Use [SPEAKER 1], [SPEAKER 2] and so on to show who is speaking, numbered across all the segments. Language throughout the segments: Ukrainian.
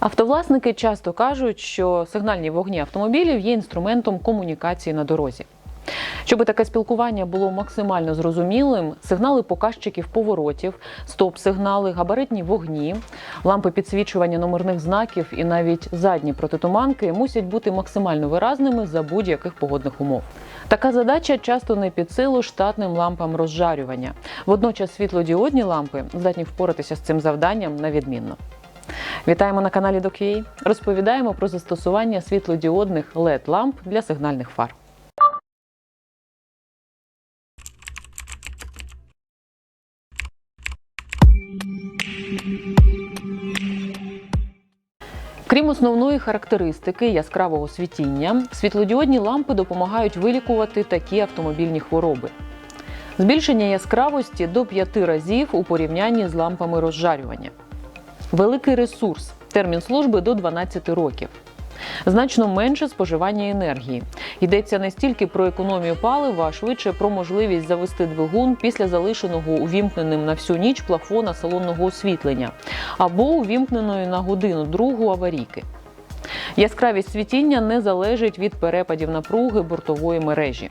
[SPEAKER 1] Автовласники часто кажуть, що сигнальні вогні автомобілів є інструментом комунікації на дорозі. Щоб таке спілкування було максимально зрозумілим, сигнали показчиків поворотів, стоп-сигнали, габаритні вогні, лампи підсвічування номерних знаків і навіть задні протитуманки мусять бути максимально виразними за будь-яких погодних умов. Така задача часто не під силу штатним лампам розжарювання. Водночас світлодіодні лампи здатні впоратися з цим завданням на відмінно. Вітаємо на каналі DocUA. Розповідаємо про застосування світлодіодних led ламп для сигнальних фар. Крім основної характеристики яскравого світіння, світлодіодні лампи допомагають вилікувати такі автомобільні хвороби. Збільшення яскравості до 5 разів у порівнянні з лампами розжарювання. Великий ресурс, термін служби до 12 років. Значно менше споживання енергії. Йдеться не стільки про економію палива, а швидше про можливість завести двигун після залишеного увімкненим на всю ніч плафона салонного освітлення або увімкненої на годину другу аварійки. Яскравість світіння не залежить від перепадів напруги бортової мережі.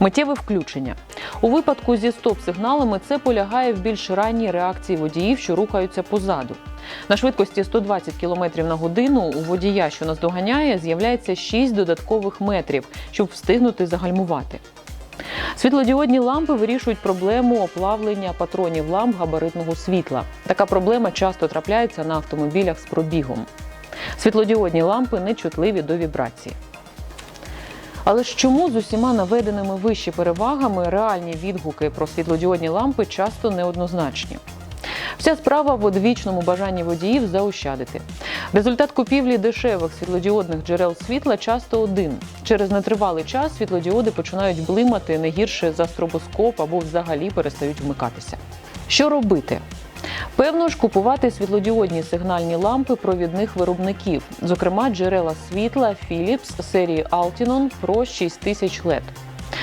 [SPEAKER 1] Миттєве включення. У випадку зі стоп-сигналами це полягає в більш ранній реакції водіїв, що рухаються позаду. На швидкості 120 км на годину у водія, що нас доганяє, з'являється 6 додаткових метрів, щоб встигнути загальмувати. Світлодіодні лампи вирішують проблему оплавлення патронів ламп габаритного світла. Така проблема часто трапляється на автомобілях з пробігом. Світлодіодні лампи не чутливі до вібрації. Але ж чому з усіма наведеними вище перевагами реальні відгуки про світлодіодні лампи часто неоднозначні? Вся справа в одвічному бажанні водіїв заощадити. Результат купівлі дешевих світлодіодних джерел світла часто один. Через нетривалий час світлодіоди починають блимати не гірше за стробоскоп або взагалі перестають вмикатися. Що робити? Певно ж, купувати світлодіодні сигнальні лампи провідних виробників, зокрема джерела світла Philips серії Altinon Pro 6000 LED.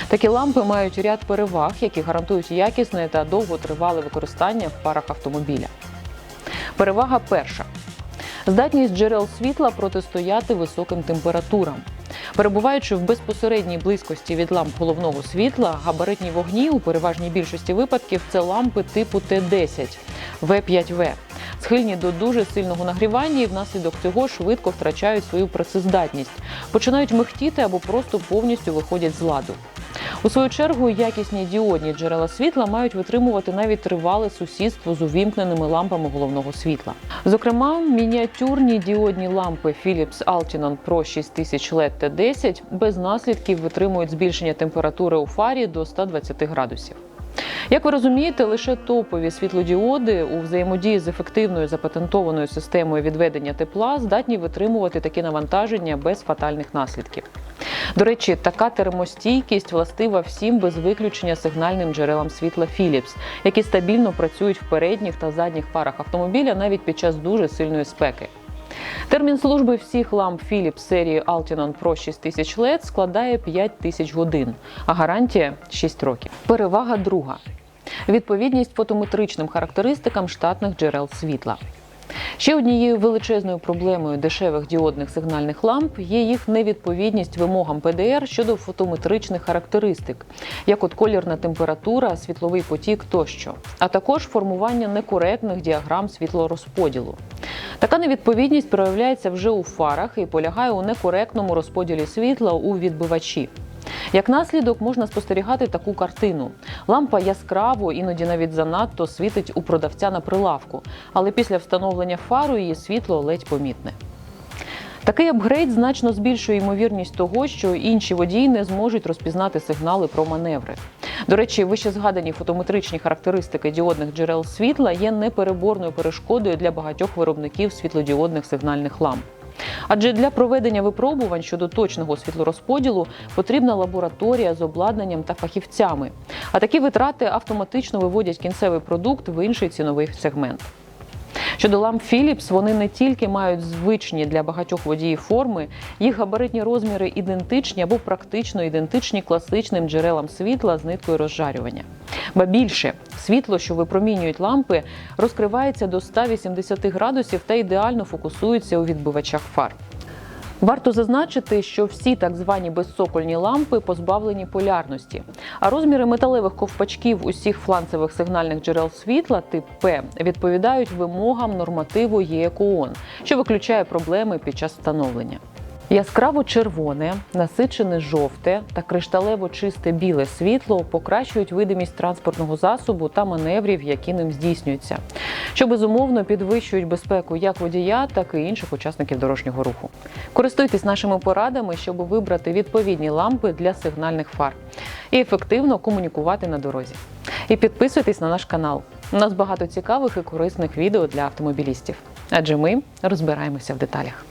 [SPEAKER 1] Такі лампи мають ряд переваг, які гарантують якісне та довготривале використання в парах автомобіля. Перевага перша. Здатність джерел світла протистояти високим температурам. Перебуваючи в безпосередній близькості від ламп головного світла, габаритні вогні у переважній більшості випадків це лампи типу Т10 В5В, схильні до дуже сильного нагрівання і внаслідок цього швидко втрачають свою працездатність, починають михтіти або просто повністю виходять з ладу. У свою чергу якісні діодні джерела світла мають витримувати навіть тривале сусідство з увімкненими лампами головного світла. Зокрема, мініатюрні діодні лампи Philips Altinon Pro 6000 LED T10 без наслідків витримують збільшення температури у фарі до 120 градусів. Як ви розумієте, лише топові світлодіоди у взаємодії з ефективною запатентованою системою відведення тепла здатні витримувати такі навантаження без фатальних наслідків. До речі, така термостійкість властива всім без виключення сигнальним джерелам світла Philips, які стабільно працюють в передніх та задніх парах автомобіля навіть під час дуже сильної спеки. Термін служби всіх ламп Philips серії Altinon Pro 6000 LED складає 5000 годин, а гарантія 6 років. Перевага друга відповідність фотометричним характеристикам штатних джерел світла. Ще однією величезною проблемою дешевих діодних сигнальних ламп є їх невідповідність вимогам ПДР щодо фотометричних характеристик, як от колірна температура, світловий потік тощо, а також формування некоректних діаграм світлорозподілу. Така невідповідність проявляється вже у фарах і полягає у некоректному розподілі світла у відбивачі. Як наслідок можна спостерігати таку картину: лампа яскраво, іноді навіть занадто світить у продавця на прилавку, але після встановлення фару її світло ледь помітне. Такий апгрейд значно збільшує ймовірність того, що інші водії не зможуть розпізнати сигнали про маневри. До речі, вище згадані фотометричні характеристики діодних джерел світла є непереборною перешкодою для багатьох виробників світлодіодних сигнальних ламп. Адже для проведення випробувань щодо точного світлорозподілу потрібна лабораторія з обладнанням та фахівцями. А такі витрати автоматично виводять кінцевий продукт в інший ціновий сегмент. Щодо ламп Philips, вони не тільки мають звичні для багатьох водіїв форми, їх габаритні розміри ідентичні або практично ідентичні класичним джерелам світла з ниткою розжарювання. Ба більше світло, що випромінюють лампи, розкривається до 180 градусів та ідеально фокусується у відбивачах фар. Варто зазначити, що всі так звані безсокольні лампи позбавлені полярності, а розміри металевих ковпачків усіх фланцевих сигнальних джерел світла тип П відповідають вимогам нормативу ЄКОН, що виключає проблеми під час встановлення. Яскраво червоне, насичене жовте та кришталево чисте біле світло покращують видимість транспортного засобу та маневрів, які ним здійснюються, що безумовно підвищують безпеку як водія, так і інших учасників дорожнього руху. Користуйтесь нашими порадами, щоб вибрати відповідні лампи для сигнальних фар і ефективно комунікувати на дорозі. І підписуйтесь на наш канал. У нас багато цікавих і корисних відео для автомобілістів, адже ми розбираємося в деталях.